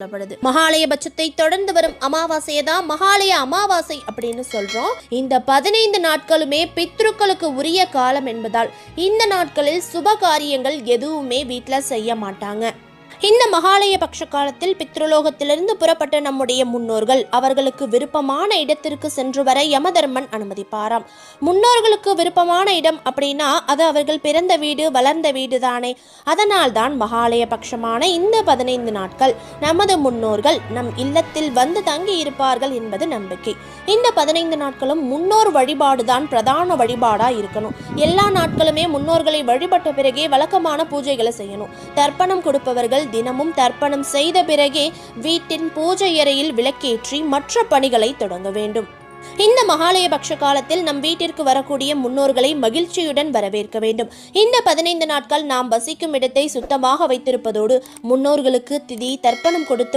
சொல்லப்படுது. மகாலயபட்சத்தை தொடர்ந்து வரும் அமாவாசையை தான் மகாலய அமாவாசை அப்படின்னு சொல்றோம். இந்த பதினைந்து நாட்களுமே பித்ருக்களுக்கு உரிய காலம் என்பதால் இந்த நாட்களில் சுப காரியங்கள் எதுவுமே வீட்டில் செய்ய மாட்டாங்க. இந்த மகாலய பக்ஷ காலத்தில் பித்ருலோகத்திலிருந்து புறப்பட்ட நம்முடைய முன்னோர்கள் அவர்களுக்கு விருப்பமான இடத்திற்கு சென்று வர யமதர்மன் அனுமதிப்பாராம். முன்னோர்களுக்கு விருப்பமான இடம் அப்படின்னா அது அவர்கள் பிறந்த வீடு வளர்ந்த வீடு தானே அதனால் தான் மகாலய பட்சமான இந்த பதினைந்து நாட்கள் நமது முன்னோர்கள் நம் இல்லத்தில் வந்து தங்கி இருப்பார்கள் என்பது நம்பிக்கை. இந்த பதினைந்து நாட்களும் முன்னோர் வழிபாடுதான் பிரதான வழிபாடா இருக்கணும். எல்லா நாட்களுமே முன்னோர்களை வழிபட்ட பிறகே வழக்கமான பூஜைகளை செய்யணும். தர்ப்பணம் கொடுப்பவர்கள் தினமும் தர்ப்பணம் செய்த பிறகே வீட்டின் பூஜை அறையில் விளக்கேற்றி மற்ற பணிகளை தொடங்க வேண்டும். இந்த மகாலய பட்ச காலத்தில் நம் வீட்டிற்கு வரக்கூடிய முன்னோர்களை மகிழ்ச்சியுடன் வரவேற்க வேண்டும். இந்த பதினைந்து நாட்கள் நாம் வசிக்கும் இடத்தை சுத்தமாக வைத்திருப்பதோடு முன்னோர்களுக்கு திதி தர்ப்பணம் கொடுத்து